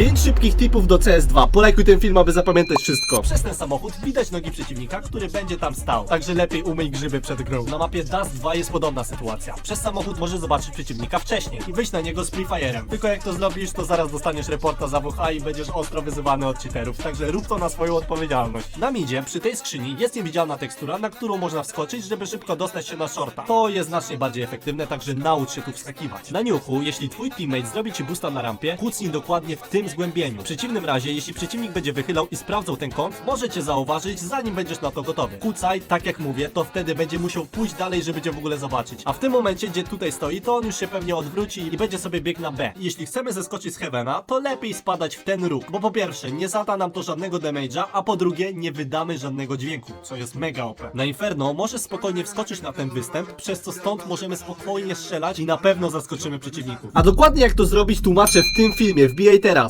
5 szybkich tipów do CS2. Polajkuj ten film, aby zapamiętać wszystko. Przez ten samochód widać nogi przeciwnika, który będzie tam stał. Także lepiej umyj grzyby przed grą. Na mapie Dust 2 jest podobna sytuacja. Przez samochód możesz zobaczyć przeciwnika wcześniej i wyjść na niego z Free Fire'em. Tylko jak to zrobisz, to zaraz dostaniesz reporta za WH i będziesz ostro wyzywany od cheaterów. Także rób to na swoją odpowiedzialność. Na midzie, przy tej skrzyni, jest niewidzialna tekstura, na którą można wskoczyć, żeby szybko dostać się na shorta. To jest znacznie bardziej efektywne, także naucz się tu wskakiwać. Na niuchu, jeśli twój teammate zrobi ci boosta na rampie, kucnij dokładnie w tym zgłębieniu. W przeciwnym razie, jeśli przeciwnik będzie wychylał i sprawdzał ten kąt, może cię zauważyć, zanim będziesz na to gotowy. Kucaj, tak jak mówię, to wtedy będzie musiał pójść dalej, żeby cię w ogóle zobaczyć. A w tym momencie, gdzie tutaj stoi, to on już się pewnie odwróci i będzie sobie biegł na B. Jeśli chcemy zeskoczyć z Heavena, to lepiej spadać w ten róg, bo po pierwsze, nie zada nam to żadnego damage'a, a po drugie, nie wydamy żadnego dźwięku, co jest mega OP. Na Inferno możesz spokojnie wskoczyć na ten występ, przez co stąd możemy spokojnie strzelać i na pewno zaskoczymy przeciwników. A dokładnie jak to zrobić tłumaczę w tym filmie, wbijaj teraz.